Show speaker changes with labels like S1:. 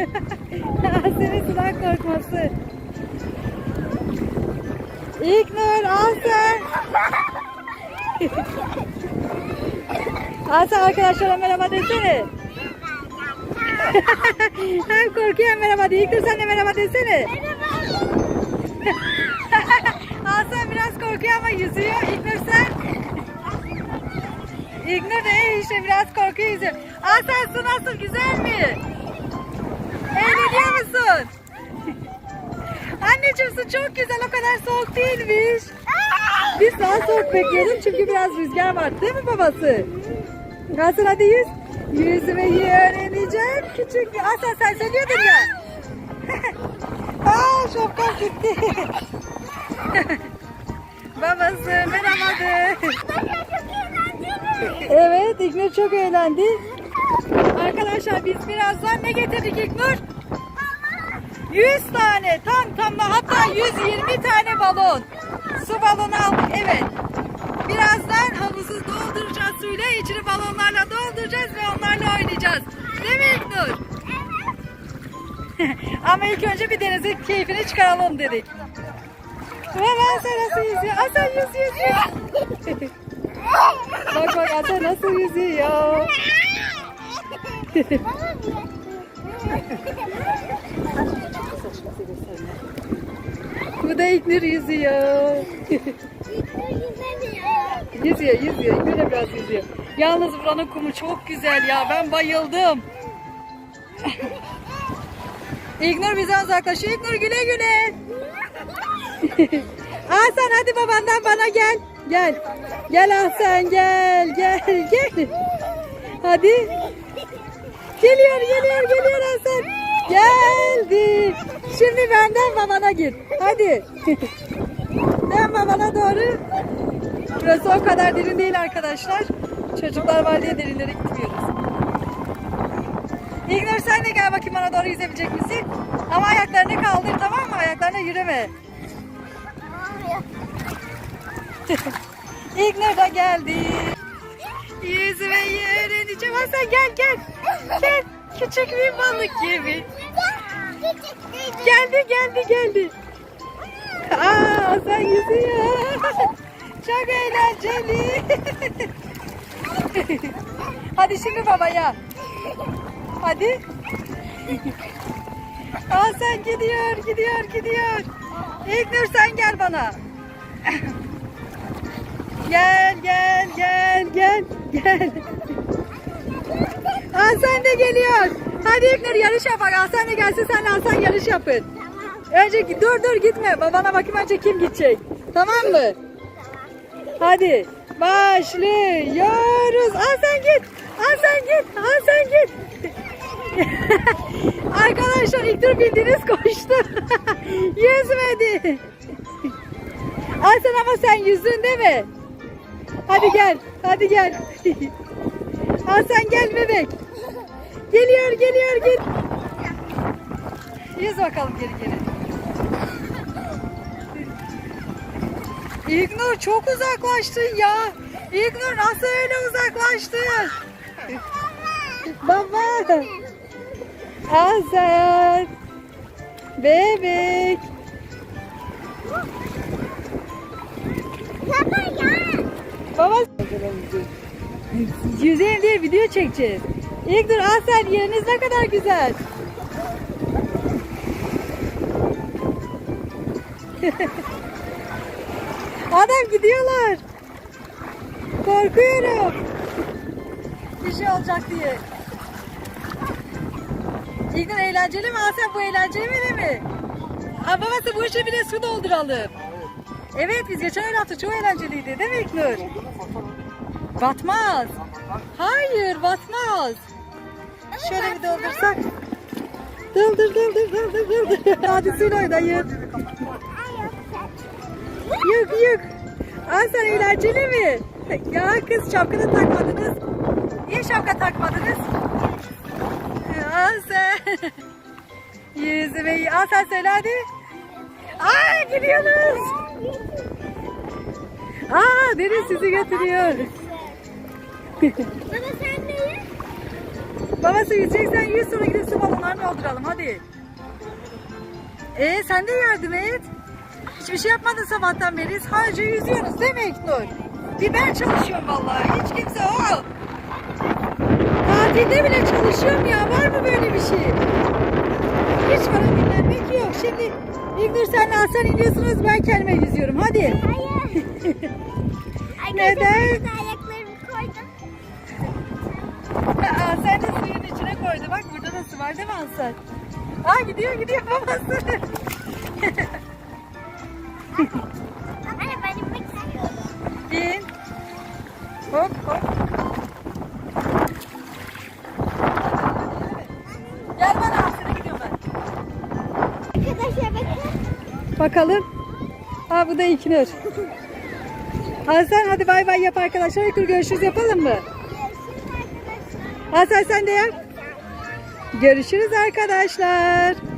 S1: Asen'in sudan korkması. İlknur Asen. Asen arkadaşlara merhaba desene. hem korkuyor hem merhaba de. İlknur sen de merhaba desene. Asen biraz korkuyor ama yüzüyor. İlknur sen. İlknur de işte biraz korkuyor yüzüyor. Asen su nasıl güzel mi? Eğleniyor musun? Anneciğim su çok güzel o kadar soğuk değilmiş. Biz daha soğuk bekliyorduk çünkü biraz rüzgar var değil mi babası? Hasan hadi yüz. Yüzmeyi öğreneceğim küçük. Hasan sen söylüyordun ya. Aa şapkam gitti. babası merhaba Evet İlknur çok eğlendi. Arkadaşlar biz birazdan ne getirdik İlknur? 100 tane tam tamla hatta 120 tane balon. Su balonu aldık evet. Birazdan havuzu dolduracağız suyla içini balonlarla dolduracağız ve onlarla oynayacağız. Değil mi İlknur? Ama ilk önce bir denizin keyfini çıkaralım dedik. Baba Hasan nasıl yüzüyor? Hasan yüz yüz bak bak Hasan nasıl yüzüyor? Bu da İlknur yüzüyor. yüzüyor, yüzüyor. İlknur da biraz yüzüyor. Yalnız buranın kumu çok güzel ya. Ben bayıldım. İlknur bizden uzaklaşıyor. İlknur güle güle. Hasan hadi babandan bana gel. Gel. Gel Hasan gel. Gel gel. Hadi. Geliyor geliyor geliyor Hasan. Geldi. Şimdi benden babana git. Hadi. Ben babana doğru. Burası o kadar derin değil arkadaşlar. Çocuklar var diye derinlere gitmiyoruz. İlknur sen de gel bakayım bana doğru yüzebilecek misin? Ama ayaklarını kaldır tamam mı? Ayaklarına yürüme. İlknur da geldi. Yüzmeyi öğreneceğim. Hasan gel gel. Gel. Küçük bir balık gibi. Geldi geldi geldi. Aa Hasan yüzüyor. Çok eğlenceli. Hadi şimdi babaya. Hadi. Hasan gidiyor gidiyor gidiyor. İlknur sen gel bana. Gel gel gel gel gel. Hasan da geliyor. Hadi İlknur yarış yapak. Hasan da gelsin senle Hasan yarış yapın. Önce gi- dur dur gitme. Babana bakayım önce kim gidecek. Tamam mı? Hadi başlıyoruz. Hasan git. Hasan git. Hasan git. Arkadaşlar İlknur bildiğiniz koştu. Yüzmedi. Hasan ama sen yüzdün değil mi? Hadi gel. Hadi gel. Hasan gel bebek. Geliyor geliyor gel. Yüz bakalım geri geri. İlknur çok uzaklaştın ya. İlknur nasıl öyle uzaklaştın? Baba. Hasan. Bebek. Baba. Yüzeyim diye video çekeceğiz. İlknur Hasan yeriniz ne kadar güzel. Adam gidiyorlar. Korkuyorum. Bir şey olacak diye. İlknur eğlenceli mi Hasan bu eğlenceli mi mi? Aa, babası bu işe bir de su dolduralım. Evet biz geçen yaptık çok eğlenceliydi değil mi İlknur? Batmaz. Hayır batmaz. Şöyle bir doldursak. Doldur doldur doldur doldur. Hadi suyla oynayın. Yok yok. Aa sen eğlenceli mi? Ya kız şapkanı takmadınız. Niye şapka takmadınız? Aa sen. Yüzüme Aa sen söyle hadi. Aa gidiyoruz. Aa Deniz sizi götürüyor.
S2: Baba sen de ye.
S1: Babası yüzeceksen yüz sonra gidip su balonlarını dolduralım hadi. Ee sen de yardım et. Hiçbir şey yapmadın sabahtan beri. Sadece yüzüyorsunuz değil mi İknur? Bir ben çalışıyorum vallahi. Hiç kimse o. Tatilde bile çalışıyorum ya. Var mı böyle bir şey? Hiç bana dinlenmek yok. Şimdi İlknur senle Hasan iniyorsunuz. Ben kendime yüzüyorum. Hadi.
S2: Hayır.
S1: Neden? Aa, sen de suyun içine koydu. Bak burada da su var değil mi Hasan? Aa gidiyor gidiyor babası.
S2: Anne ben inmek istiyorum.
S1: İn. Hop hop. Gel bana Hasan'a gidiyorum ben.
S2: Arkadaşlar bakın.
S1: Bakalım. Aa bu da İknur. Hasan hadi bay bay yap arkadaşlar. Görüşürüz yapalım mı? Hasan sen de yap. Görüşürüz arkadaşlar.